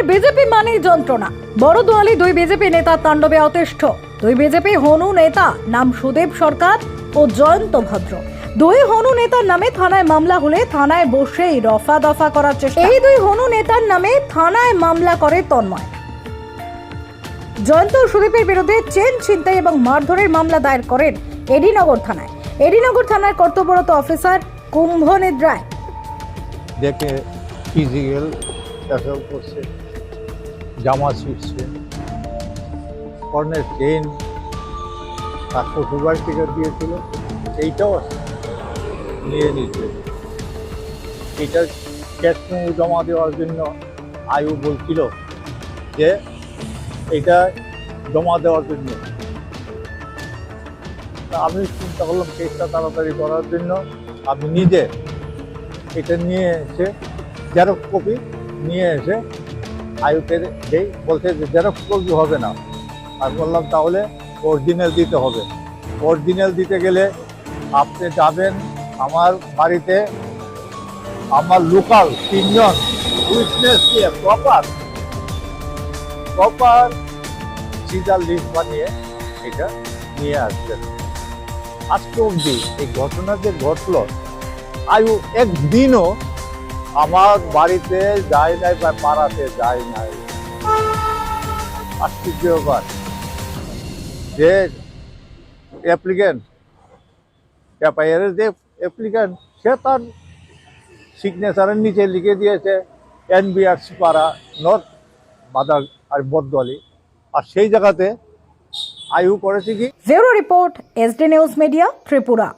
এবার বিজেপি মানেই যন্ত্রণা। বড় দোয়ালি দুই বিজেপি নেতার তাণ্ডবে অতিষ্ঠ। দুই বিজেপি হনু নেতা নাম সুদেব সরকার ও জয়ন্ত ভদ্র। দুই হনু নেতার নামে থানায় মামলা হলে থানায় বসেই রফা দফা করার চেষ্টা। এই দুই হনু নেতার নামে থানায় মামলা করে তন্ময়। জয়ন্ত সুদীপের বিরুদ্ধে চেন ছিনতাই এবং মারধরের মামলা দায়ের করেন এডিনগর থানায়। এডিনগর থানার কর্তব্যরত অফিসার কুম্ভনিদ রায় দেখে ফিজিক্যাল অ্যাসল করছে, জামা ছিঁড়ছে কর্নের চেন তার শ্বশুরবাড়ি থেকে দিয়েছিল, এইটাও নিয়ে নিচ্ছে। এটা ক্যাশ জমা দেওয়ার জন্য আয়ু বলছিল যে এটা জমা দেওয়ার জন্য। আমি চিন্তা করলাম কেসটা তাড়াতাড়ি করার জন্য। আমি নিজে এটা নিয়ে এসে জেরক্স কপি নিয়ে এসে আয়ুকে দেই, বলছে যে জেরক্স কপি হবে না। আর বললাম, তাহলে অরিজিনাল দিতে হবে। অরিজিনাল দিতে গেলে আপনি যাবেন আমার বাড়িতে। আমার লোকাল তিনজন উইটনেস দিয়ে প্রপার প্রপার সিজার লিস্ট বানিয়ে এটা নিয়ে আসবেন। আজকে অবধি এই ঘটনা যে ঘটলো, আয়ু একদিনও আমার বাড়িতে যায় নাই বা পাড়াতে যায় নাই। আশ্চর্য যে অ্যাপ্লিকেন্ট এফআইআরের যে অ্যাপ্লিকেন্ট সে তার সিগনেচারের নিচে লিখে দিয়েছে এনবিআরসি পাড়া নর্থ মাদার আর বদলি আর সেই জায়গাতে আয়ু করেছে কি? Bureau report SD news media Tripura